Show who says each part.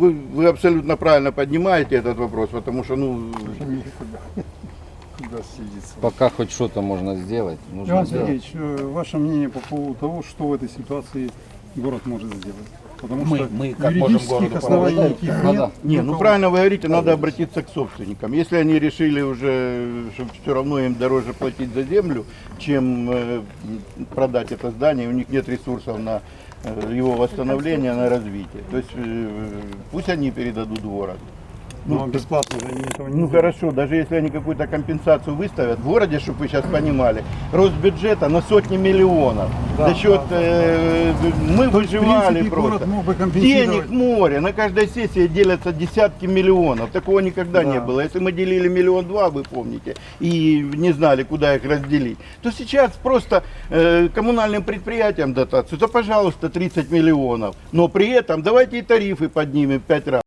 Speaker 1: вы, вы абсолютно правильно поднимаете этот вопрос, потому что, ну,
Speaker 2: Никуда. Куда сидится.
Speaker 3: Пока хоть что-то можно сделать, нужно
Speaker 2: Иван. Сергеевич, э, ваше мнение по поводу того, что в этой ситуации город может сделать? Потому
Speaker 1: Мы-
Speaker 2: что
Speaker 1: мы как можем городу
Speaker 2: оснований
Speaker 1: помогать?
Speaker 2: никаких нет.
Speaker 1: не, ну правильно вы говорите, надо обратиться к собственникам. Если они решили уже, что все равно им дороже платить за землю, чем э, продать это здание, у них нет ресурсов на э, его восстановление, на развитие. То есть э, пусть они передадут в город.
Speaker 2: Но бесплатно же они этого не
Speaker 1: Ну хорошо, даже если они какую-то компенсацию выставят, в городе, чтобы вы сейчас понимали, рост бюджета на сотни миллионов.
Speaker 2: Да,
Speaker 1: За счет,
Speaker 2: да,
Speaker 1: э, мы выживали
Speaker 2: принципе,
Speaker 1: просто.
Speaker 2: город мог бы компенсировать.
Speaker 1: Денег море, на каждой сессии делятся десятки миллионов. Такого никогда
Speaker 2: Да.
Speaker 1: не было. Если мы делили миллион два, вы помните, и не знали, куда их разделить, то сейчас просто э, коммунальным предприятиям дотацию, то пожалуйста 30 миллионов. Но при этом давайте и тарифы поднимем в 5 раз.